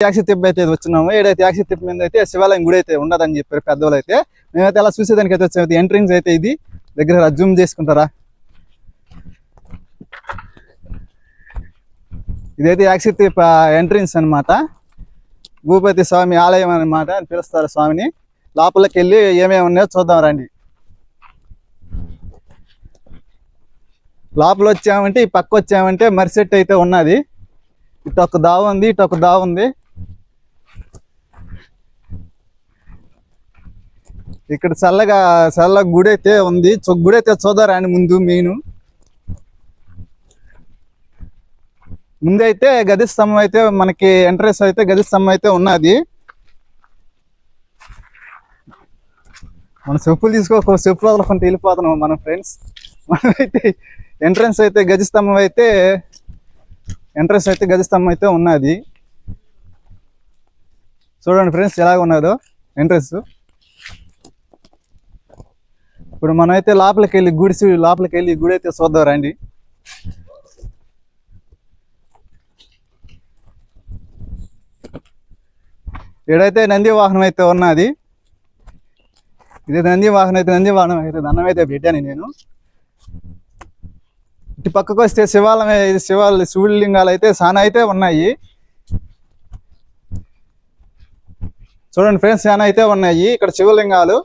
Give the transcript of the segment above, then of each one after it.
Taxi తిప్పి అయితే వచ్చినాము. ఏడైతే ట్యాక్సీ తిప్పి మీద అయితే శివాలయం గుడి అయితే ఉండదని చెప్పారు పెద్దవాళ్ళు అయితే మేమైతే అలా చూసేదానికి అయితే వచ్చాము. ఎంట్రింగ్స్ అయితే ఇది. దగ్గర జూమ్ చేసుకుంటారా? ఇదైతే యాక్సీ తిప్ప ఎంట్రన్స్ అన్నమాట. భూపతి స్వామి ఆలయం అన్నమాట అని పిలుస్తారు స్వామిని. లోపలికి వెళ్ళి ఏమేమి ఉన్నాయో చూద్దాం రండి. లోపల వచ్చామంటే ఈ పక్క వచ్చామంటే మరిసెట్ అయితే ఉన్నది. ఇటు ఒక దావ ఉంది ఇటు ఒక దావ ఉంది. ఇక్కడ చల్లగా చల్ల గుడి అయితే ఉంది గుడైతే గుడి అయితే చూద్దారండి ముందు మెయిన్ ముందైతే గది స్తంభం అయితే మనకి ఎంట్రెన్స్ అయితే గది స్తంభం అయితే ఉన్నది. మన చెప్పులు తీసుకో చెప్పులు వదలకుండా వెళ్ళిపోతున్నాం మన ఫ్రెండ్స్. మనమైతే ఎంట్రన్స్ అయితే గది స్తంభం అయితే ఎంట్రన్స్ అయితే గది స్తంభం అయితే ఉన్నది. చూడండి ఫ్రెండ్స్ ఎలాగ ఉన్నదో ఎంట్రన్స్. ఇప్పుడు మనం అయితే లోపలికి వెళ్ళి గుడిసి లోపలికి వెళ్ళి గుడి అయితే చూద్దాం రండి. ఈడైతే నంది వాహనం అయితే ఉన్నది. ఇది నంది వాహనం అయితే నంది వాహనం అయితే దండం అయితే పెట్టాను నేను. ఇటు పక్కకు వస్తే శివాలయం ఇది శివాల శివలింగాలు అయితే చాలా అయితే ఉన్నాయి. చూడండి ఫ్రెండ్స్ చాలా అయితే ఉన్నాయి. ఇక్కడ శివలింగాలు.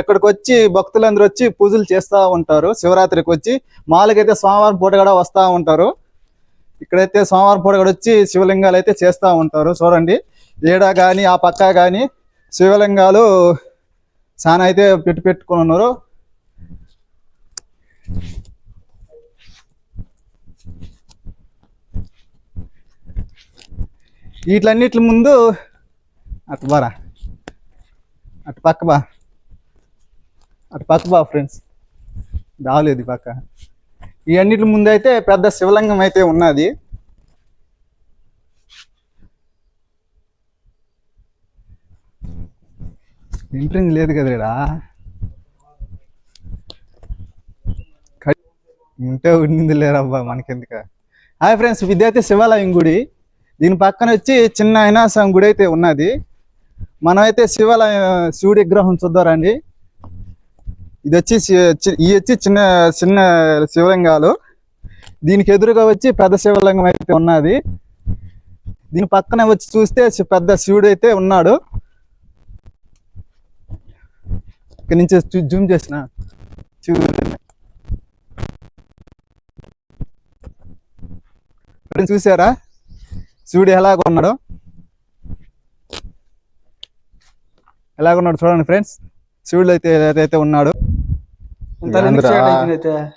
ఇక్కడికి వచ్చి భక్తులందరూ వచ్చి పూజలు చేస్తూ ఉంటారు. శివరాత్రికి వచ్చి మాలకైతే సోమవారం పూట కూడా వస్తూ ఉంటారు. ఇక్కడైతే సోమవారం పూట కూడా వచ్చి శివలింగాలు అయితే చేస్తూ ఉంటారు. చూడండి. ఏడ కానీ ఆ పక్క కానీ శివలింగాలు చాలా అయితే పెట్టి పెట్టుకుని ఉన్నారు. వీటిలన్నిటి ముందు అటు బారా. అటు పక్క బా. అటు పక్క బా ఫ్రెండ్స్ దావలేదు పక్క. ఈ అన్నిటి ముందు అయితే పెద్ద శివలింగం అయితే ఉన్నది. ఎంట్రింగ్ లేదు కదరా ఉంటే ఉండింది లేరబ్బా మనకెందుక? హాయ్ ఫ్రెండ్స్ విద్యార్థి శివాలయం గుడి. దీని పక్కన వచ్చి చిన్న అయినాసం గుడి అయితే ఉన్నది. మనమైతే శివాలయం శివుడి విగ్రహం చూద్దారండి ఇది వచ్చి ఇవి వచ్చి చిన్న చిన్న శివలింగాలు. దీనికి ఎదురుగా వచ్చి పెద్ద శివలింగం అయితే ఉన్నది. దీని పక్కన వచ్చి చూస్తే పెద్ద శివుడు అయితే ఉన్నాడు. ఇక్కడ నుంచి జూమ్ చేసిన. శివుడు ఫ్రెండ్స్ చూసారా? శివుడు ఎలాగ ఉన్నాడు? ఎలాగున్నాడు చూడండి ఫ్రెండ్స్. శివుడు అయితే ఏదైతే ఉన్నాడు?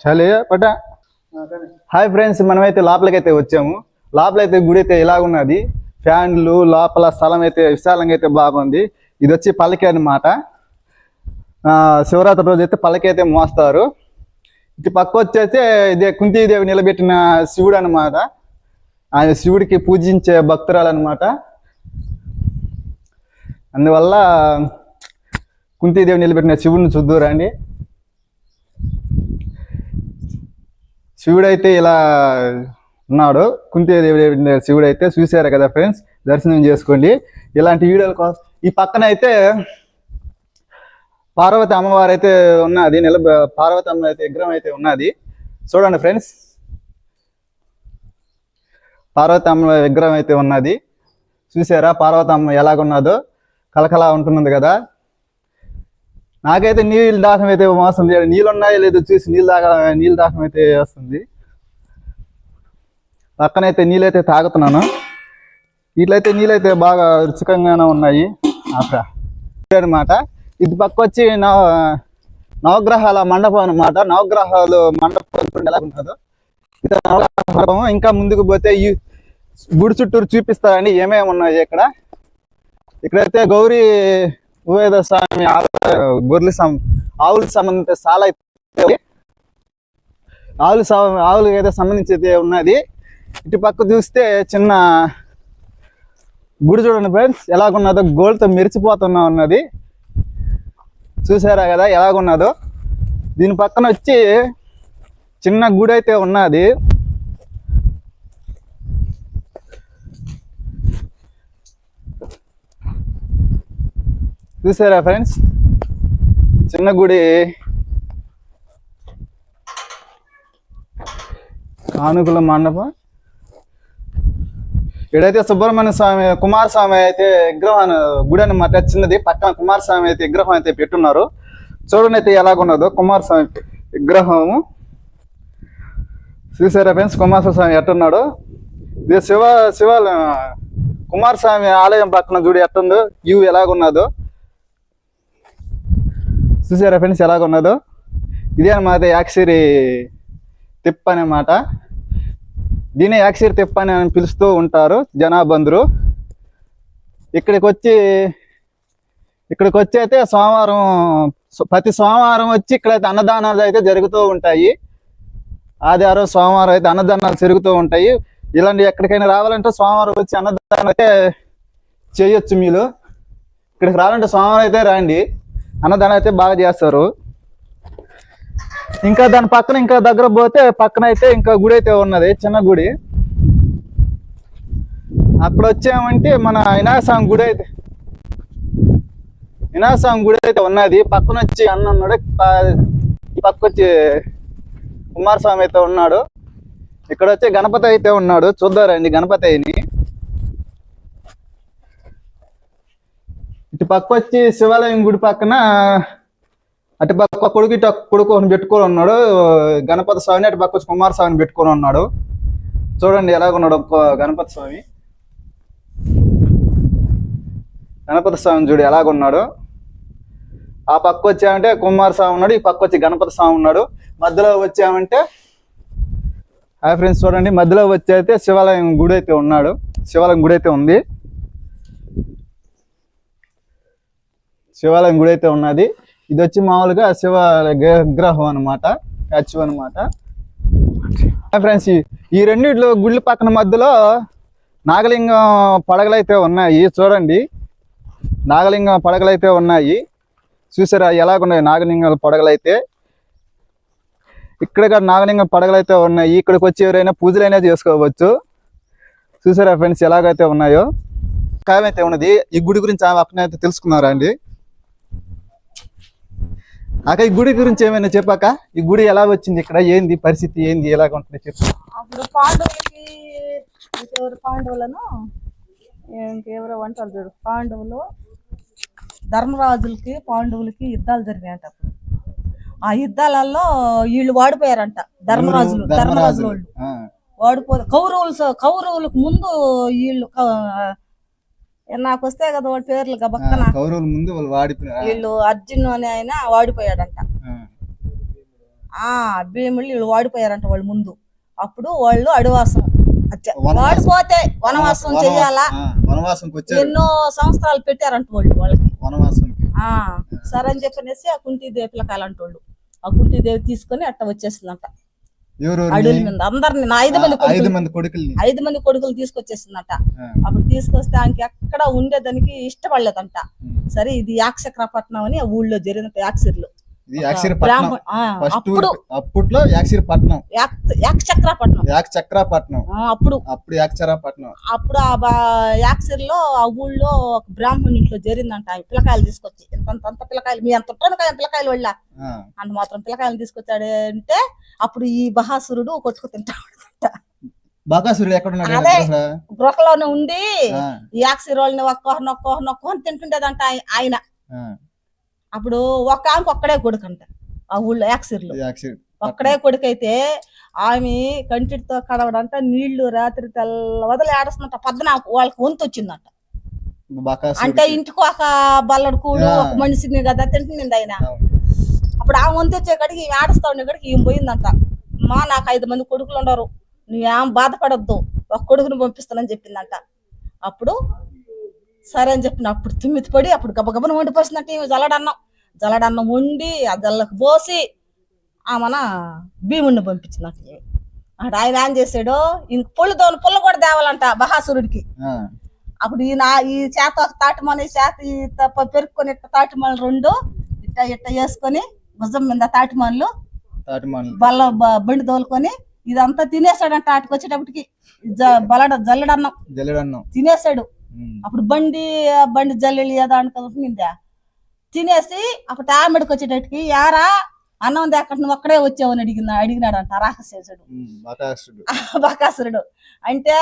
చలి హాయ్ ఫ్రెండ్స్ మనమైతే లోపలికైతే వచ్చాము. లోపల అయితే గుడి అయితే ఇలాగున్నది ఫ్యాన్లు లోపల స్థలం అయితే విశాలంగా అయితే బాగుంది. ఇది వచ్చి పల్లకి అన్నమాట. ఆ, శివరాత్రి రోజు అయితే పల్లకి అయితే మోస్తారు. ఇటు పక్క వచ్చేసి ఇదే కుంతీదేవి నిలబెట్టిన శివుడు అన్నమాట. ఆయన శివుడికి పూజించే భక్తురాలు అనమాట అందువల్ల కుంతీదేవి నిలబెట్టిన శివుడిని చూద్దురండి శివుడైతే ఇలా ఉన్నాడు. కుంతీదేవి శివుడు అయితే చూసారు కదా ఫ్రెండ్స్? దర్శనం చేసుకోండి. ఇలాంటి వీడియోల కోసం ఈ పక్కన అయితే పార్వతి అమ్మవారు అయితే ఉన్నది. నిల పార్వతి అమ్మ అయితే విగ్రహం అయితే ఉన్నది. చూడండి ఫ్రెండ్స్. పార్వతి అమ్మ విగ్రహం అయితే ఉన్నది. చూసారా పార్వతమ్మ ఎలాగున్నదో? కలకలా ఉంటున్నది కదా. నాకైతే నీళ్ళు దాహం అయితే వస్తుంది నీళ్ళు ఉన్నాయో లేదో చూసి నీళ్ళు తాగా నీళ్ళు దాహం అయితే వస్తుంది. పక్కనైతే నీళ్ళైతే తాగుతున్నాను. వీటిలైతే నీళ్ళైతే బాగా రుచికంగానే ఉన్నాయి. అక్కడ అనమాట ఇది పక్క వచ్చి నవ నవగ్రహాల మండపం అనమాట నవగ్రహాలు మండపం ఎలా ఉంటుందో. ఇది నవగ్రహాల ఇంకా ముందుకు పోతే ఈ గుడి చుట్టూరు చూపిస్తారండి ఏమేమి ఉన్నాయి ఇక్కడ? ఇక్కడైతే గౌరీ ఉవేద స్వామి ఆల- సం ఆవులకు సంబంధించిన సాల ఆవులు ఆవులు ఏదో అయితే సంబంధించి అయితే ఉన్నది. ఇటు పక్క చూస్తే చిన్న గుడి చూడండి ఫ్రెండ్స్ ఎలాగున్నదో గోల్తో మెరిచిపోతున్నా ఉన్నది. చూసారా కదా ఎలాగున్నదో. దీని పక్కన వచ్చి చిన్న గుడి అయితే ఉన్నది. చూసారా ఫ్రెండ్స్? చిన్న గుడి. కానుకల మండపం. ఇక్కడైతే సుబ్రహ్మణ్య స్వామి కుమారస్వామి అయితే విగ్రహం గుడి అనమాట చిన్నది పక్కన కుమారస్వామి అయితే విగ్రహం అయితే పెట్టున్నారు. చూడండి అయితే ఎలాగున్నదో కుమారస్వామి విగ్రహము. చూసారా ఫ్రెండ్స్? కుమారస్వామి ఎట్టున్నాడు? ఇది శివ శివ కుమారస్వామి ఆలయం పక్కన గుడి ఎట్టుందో వ్యూ ఎలాగున్నదో. చూసారా ఫ్రెండ్స్ ఎలాగున్నదో ఇదే అనమాట యాక్సిరి తిప్ప అనమాట దీన్ని యాక్సిరి తిప్ప అని పిలుస్తూ ఉంటారు జనాబంధులు. ఇక్కడికి వచ్చి ఇక్కడికి వచ్చి అయితే సోమవారం ప్రతి సోమవారం వచ్చి ఇక్కడైతే అన్నదానాలు అయితే జరుగుతూ ఉంటాయి. ఆదివారం సోమవారం అయితే అన్నదానాలు జరుగుతూ ఉంటాయి. ఇలాంటి ఎక్కడికైనా రావాలంటే సోమవారం వచ్చి అన్నదానం అయితే చేయొచ్చు మీరు. ఇక్కడికి రావాలంటే సోమవారం అయితే రండి. అన్నదానం అయితే బాగా చేస్తారు. ఇంకా దాని పక్కన ఇంకా దగ్గర పోతే పక్కన అయితే ఇంకా గుడి అయితే ఉన్నది చిన్న గుడి. అక్కడ వచ్చామంటే మన వినాయకస్వామి గుడి అయితే వినాయకస్వామి గుడి అయితే ఉన్నది. పక్కన వచ్చి అన్న ఉన్నాడు పక్క వచ్చి కుమారస్వామి అయితే ఉన్నాడు. ఇక్కడ వచ్చి గణపతి అయితే ఉన్నాడు. చూద్దారండి గణపతి అయిని ఇటు పక్క వచ్చి శివాలయం గుడి పక్కన అటు పక్క కొడుకు ఇటు కొడుకు పెట్టుకొని ఉన్నాడు. గణపతి స్వామిని అటు పక్క వచ్చి కుమారస్వామిని పెట్టుకొని ఉన్నాడు. చూడండి ఎలాగున్నాడు ఒక్క గణపతి స్వామి. గణపతి స్వామి చూడు ఎలాగున్నాడు ఆ పక్క వచ్చామంటే కుమార స్వామి ఉన్నాడు ఈ పక్క వచ్చి గణపతి స్వామి ఉన్నాడు. మధ్యలో వచ్చామంటే హాయ్ ఫ్రెండ్స్ చూడండి మధ్యలో వచ్చి అయితే శివాలయం గుడి అయితే ఉన్నాడు. శివాలయం గుడి అయితే ఉంది. శివాలయం గుడి అయితే ఉన్నది. ఇది వచ్చి మామూలుగా శివ విగ్రహం అనమాట స్టాచ్యూ అనమాట ఫ్రెండ్స్ ఈ రెండిట్లో గుళ్ళ పక్కన మధ్యలో నాగలింగం పడగలైతే ఉన్నాయి. చూడండి. నాగలింగం పడగలైతే ఉన్నాయి. చూసారా ఎలాగున్నాయి నాగలింగం పడగలైతే ఇక్కడ కూడా నాగలింగం పడగలైతే ఉన్నాయి. ఇక్కడికి వచ్చి ఎవరైనా పూజలైనా చేసుకోవచ్చు. చూసారా ఫ్రెండ్స్ ఎలాగైతే ఉన్నాయో? కాయమైతే ఉన్నది. ఈ గుడి గురించి ఆమె అక్కనే అయితే తెలుసుకున్నారా అండి అక్క ఈ గుడి గురించి ఏమైనా చెప్పాక? ఈ గుడి ఎలా వచ్చింది ఇక్కడ? ఏంది పరిస్థితి? ఏంది? ఎలాగ ఉంటుంది? చెప్పు. అప్పుడు పాండవులకి ఎవరు పాండవులను? ఇంకెవరో అంటారు చూడు. పాండవులు ధర్మరాజులకి పాండవులకి యుద్ధాలు జరిగాయంట అప్పుడు. ఆ యుద్ధాలలో వీళ్ళు వాడిపోయారంట ధర్మరాజులు ధర్మరాజులు. వాళ్ళు వాడిపో కౌరవులు కౌరవులకు ముందు వీళ్ళు నాకు వస్తే కదా వాళ్ళ పేర్లు గబక్కన కౌరవుల ముందు వాళ్ళు అర్జున్ అనే ఆయన వాడిపోయాడంట. ఆ. భీములు వీళ్ళు వాడిపోయారంట వాళ్ళు ముందు. అప్పుడు వాళ్ళు అడివాసం. వాడిపోతే వనవాసం చెయ్యాలా? ఎన్నో సంవత్సరాలు పెట్టారంట వాళ్ళు వాళ్ళకి. ఆ సరే అని చెప్పనేసి ఆ కుంతీదేవి పిల్లకాయలంట వాళ్ళు ఆ కుంతీదేవి తీసుకొని అట్ట వచ్చేసిందంట. అందరిని. నా ఐదు మంది ఐదు మంది కొడుకుల్ని. ఐదు మంది కొడుకులు తీసుకొచ్చేసిందంట. అప్పుడు తీసుకొస్తే ఆయనకి ఎక్కడ ఉండేదానికి ఇష్టపడలేదంట. సరే ఇది యాక్షక్రపట్నం అని ఆ ఊళ్ళో జరిగిన యాక్సిర్లు ఇది యాక్సిరిపట్నం. ఫస్ట్ అప్పుడు అప్పట్లో యాక్సిరిపట్నం. యాక్- యాక్షక్రపట్నం యాక్ చక్రాపట్నం ఆ, అప్పుడు. అప్పుడు యాక్చరాపట్నం. అప్పుడు ఆ యాక్సిర్లో ఆ ఊళ్ళో ఒక బ్రాహ్మణ్ ఇంట్లో జరిగిందంట. పిల్లకాయలు తీసుకొచ్చి ఇంత అంత పిల్లకాయలు మీ అంత ఉంటాను పిల్లకాయలు వాళ్ళ. అంత మాత్రం పిల్లకాయలు తీసుకొచ్చాడు అంటే అప్పుడు ఈ బహాసురుడు కొట్టుకు తింటాడంట. బకాసురుడు ఎక్కడ ఉన్నాడు? గృహలోనే ఉండి ఆ, ఈ యాక్సిర్ వాళ్ళని ఒక్కొహన ఒక్కొహన ఒక్కొహన తింటుండేదంట ఆయ- ఆయన అప్పుడు ఒక ఆమెకు ఒక్కడే కొడుకంట. ఆ ఊళ్ళో యాక్సిరి ఒక్కడే కొడుకైతే ఆమె కంటితో కడవడంట నీళ్ళు రాత్రి తెల్ల వదిలి ఆడుస్తుందంట పద్దన వాళ్ళకి వంతు వచ్చిందంట. అంటే ఇంటికి ఒక బల్లడు కూడు. ఒక మనిషిని కదా తింటుంది ఆయన. అప్పుడు ఆ వంతు వచ్చే కాడికి ఈమె ఆడుస్తా ఉండే కాడికి ఈమె పోయిందంట. మా నాకు ఐదు మంది కొడుకులు ఉండరు. నువ్వేం బాధపడద్దు. ఒక కొడుకుని పంపిస్తానని చెప్పిందంట. అప్పుడు సరే అని చెప్పిన అప్పుడు తుమ్మితి పడి అప్పుడు గబగబన వండిపోసిందంట ఈమె జల్లడన్నం. జల్లడన్నం వండి ఆ జల్లకు పోసి ఆమెన భీముడిని పంపించిందంట ఈమె. అక్కడ ఆయన ఏం చేశాడు ఇంక పుల్ల దోని పుల్ల కూడా తేవాలంట బహాసురుడికి. ఆ, అప్పుడు ఈ నా ఈ చేత ఒక తాటిమని ఈ చేత ఈ తప్ప పెరుక్కొని ఇట్ట తాటిమలు రెండు ఇట్ట ఇట్ట వేసుకొని భుజం మీద తాటిమన్లు తాటిమాను బల్ల బండి తోలుకొని ఇదంతా తినేసాడంట ఆటికి వచ్చేటప్పటికి బలడ జల్లడన్నం. జల్లెడన్నం. తినేసాడు. అప్పుడు బండి బండి జల్లెలు ఏదో అనుకుంటుందా తినేసి ఒక టామెడికి వచ్చేటట్టుకి యారా అన్నం దేక్కడ నువ్వు ఒక్కడే వచ్చావని అడిగిన అడిగినాడంట రాక్షసుడు. ఉమ్, బకాసురుడు. అంటే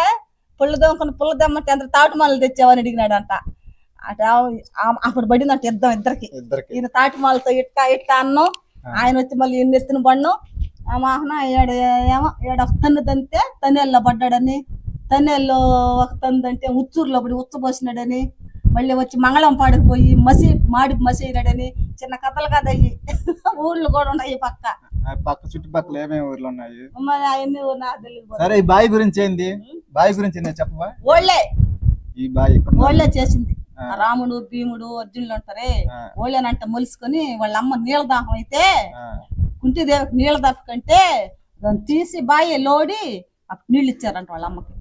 పుల్ల దమ్ముకుని పుల్ల దమ్మంటే అందరు తాటి మాలలు తెచ్చావని అడిగినాడంట. అట అప్పుడు పడిందంట యుద్ధం ఇద్దరికి. ఈయన తాటి మాలతో ఇట్ట ఇట్ట అన్నం ఆయన వచ్చి మళ్ళీ ఈయన ఎత్తిన బండు. ఆ మాహన ఏడు ఏమో ఏడు తన్ను తంతే తన్నేళ్ళలో పడ్డాడని తన్నేళ్ళు ఒక తంటే ఉచ్చూరులో పడి ఉచ్చపోసినాడని మళ్ళీ వచ్చి మంగళం పాడిపోయి మసి మాడి మసి అయినాడని చిన్న కథలు అయ్యి. ఊర్లు కూడా ఉన్నాయి పక్క. పక్క చుట్టుపక్కల ఏమేమి ఊర్లు ఉన్నాయి? మరి అవన్నీ నాకు తెలియదు. సరే ఈ బావి గురించి ఏంది? బావి గురించి నేను చెప్పవా? ఓళ్ళే. ఈ బావి. ఓళ్ళే చేసింది. రాముడు భీముడు అర్జునులు ఉంటారే. ఆ, ఓళ్ళేనంట మొలుసుకొని వాళ్ళ అమ్మ నీళ్ళ దాహం అయితే. కుంటిదేవికి నీళ్ళ దక్కకంటే దాన్ని తీసి బాయి లోడి అప్పుడు నీళ్ళు ఇచ్చారంట వాళ్ళ అమ్మకి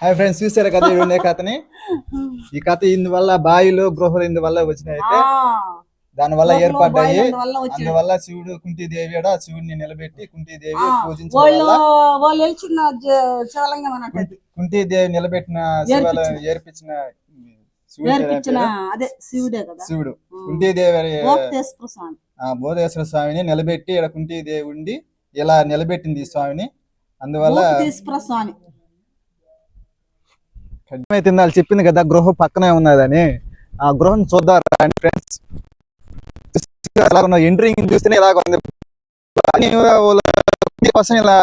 హాయ్ ఫ్రెండ్స్ చూసారు కదా ఉండే కథని? ఈ కథ ఇందువల్ల బావిలు గృహలు ఇందువల్ల వచ్చినాయి అయితే. దాని వల్ల లోపల ఏర్పడ్డాయి. బాయిల. అందువల్ల శివుడు కుంటిదేవి కూడా శివుడిని నిలబెట్టి కుంటిదేవి కుంటిదేవి నిలబెట్టిన శివాలయం ఏర్పించిన శివుడు కుంటిదేవి బోధేశ్వర స్వామిని నిలబెట్టి ఇక్కడ కుంటిదేవి ఉండి ఇలా నిలబెట్టింది ఈ స్వామిని. అందువల్ల స్వామి. అయితే వాళ్ళు చెప్పింది కదా గృహం పక్కనే ఉన్నదని. ఆ గృహం చూద్దాం ఫ్రెండ్స్ ఎలా ఉన్న ఎంట్రింగ్ చూస్తేనే ఇలాగ ఉంది. కోసం ఇలా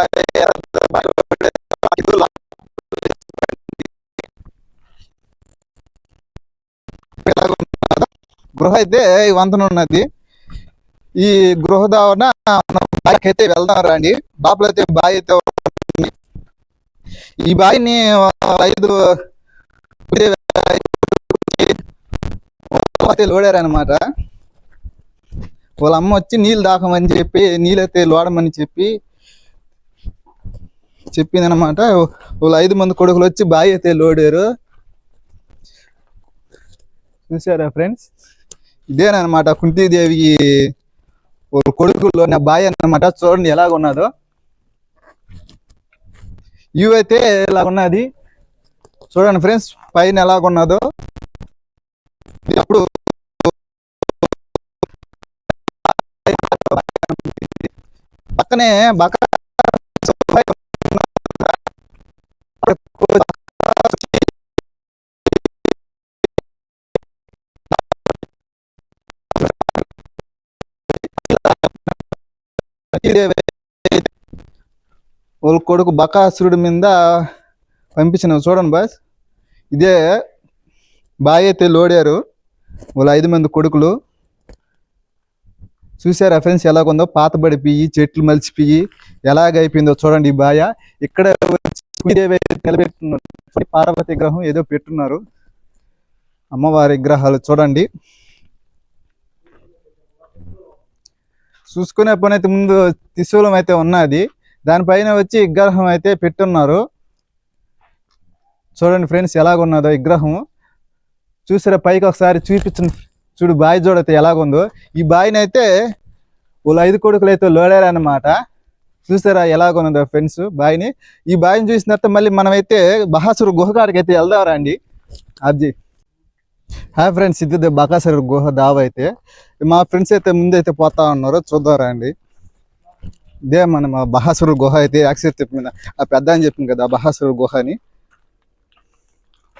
గృహ అయితే వంతన ఉన్నది. ఈ గృహ దావన అయితే వెళ్దాం రండి బాపులు అయితే బావి అయితే ఈ బావిని ఐదు అయితే లోడారనమాట వాళ్ళ అమ్మ వచ్చి నీళ్ళు దాకమని చెప్పి నీళ్ళైతే లోడమని చెప్పి చెప్పిందనమాట వాళ్ళు ఐదు మంది కొడుకులు వచ్చి బావి అయితే లోడారు చూసారా ఫ్రెండ్స్? ఇదేనమాట కుంతీదేవి కొడుకుల్లో నా బాయ్ అన్నమాట. చూడండి ఎలాగ ఉన్నదో ఇవి అయితే ఇలా ఉన్నది చూడండి ఫ్రెండ్స్. పైన ఎలాగున్నదో అప్పుడు పక్కనే బక వాళ్ళ కొడుకు బకాసురుడి మీద పంపించినావు చూడండి బాస్ ఇదే బావి అయితే లోడారు. వాళ్ళ ఐదు మంది కొడుకులు. చూసారా ఫ్రెండ్స్ ఎలాగుందో పాతబడిపోయి చెట్లు మలిచిపోయి ఎలాగ అయిపోయిందో చూడండి ఈ బాయ. ఇక్కడ నిలబెట్టున్నారు పార్వతి విగ్రహం ఏదో పెట్టున్నారు. అమ్మవారి విగ్రహాలు చూడండి. చూసుకునే పని అయితే ముందు త్రిశూలం అయితే ఉన్నది. దానిపైన వచ్చి విగ్రహం అయితే పెట్టున్నారు. చూడండి ఫ్రెండ్స్ ఎలాగున్నదో విగ్రహం. చూసారా పైకి ఒకసారి చూపించిన చూడు బావి చూడైతే ఎలాగుందో. ఈ బావిని అయితే వాళ్ళు ఐదు కొడుకులు అయితే లోడారనమాట చూసారా ఎలాగున్నదో ఫ్రెండ్స్ బావిని. ఈ బావిని చూసిన తర్వాత మళ్ళీ మనమైతే బహాసురు గుహ కాడికి అయితే వెళ్దాం రండి అది హాయ్ ఫ్రెండ్స్ ఇది బకాసురు గుహ దావ అయితే. మా ఫ్రెండ్స్ అయితే ముందైతే పోతా ఉన్నారు చూద్దాం రండి ఇదే మన మా బహాసురు గుహ అయితే యాక్సిడెంట్ చెప్పింది. ఆ పెద్ద అని చెప్పింది కదా బహాసురు గుహ అని.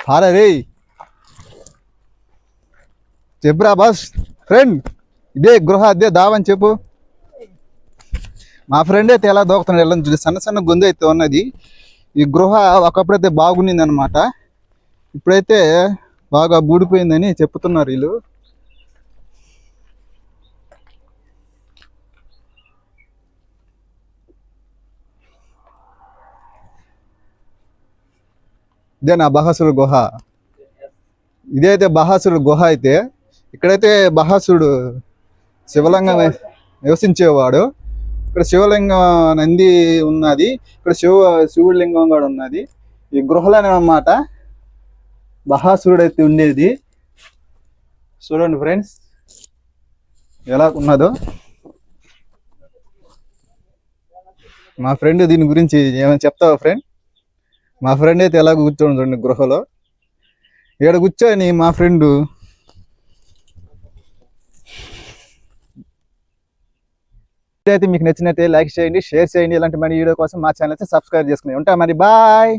పారా రే. చెప్పురా బాస్ ఫ్రెండ్ ఇదే గృహ అదే దావని చెప్పు. మా ఫ్రెండ్ అయితే ఎలా దోకుతున్నాడు ఎలా చూసి సన్న సన్న గొంతు అయితే ఉన్నది. ఈ గృహ ఒకప్పుడైతే బాగుండింది అనమాట ఇప్పుడైతే బాగా బూడిపోయిందని చెప్తున్నారు వీళ్ళు. ఇదే నా బహాసురు గుహ. ఇదైతే బహాసురుడు గుహ అయితే ఇక్కడైతే బహాసురుడు శివలింగం నివసించేవాడు. ఇక్కడ శివలింగం నంది ఉన్నది ఇక్కడ శివ శివుడి లింగం కూడా ఉన్నది. ఈ గృహలోనే అన్నమాట. బహాసురుడు అయితే ఉండేది. చూడండి ఫ్రెండ్స్ ఎలా ఉన్నదో. మా ఫ్రెండ్ దీని గురించి ఏమైనా చెప్తావా ఫ్రెండ్? మా ఫ్రెండ్ అయితే ఎలా కూర్చోండి చూడండి గృహలో. ఇక్కడ కూర్చొని మా ఫ్రెండు అయితే మీకు నచ్చినట్టే లైక్ చేయండి షేర్ చేయండి. ఇలాంటి మరి వీడియో కోసం మా ఛానల్ అయితే సబ్స్క్రైబ్ చేసుకుని ఉంటా మరి. బాయ్!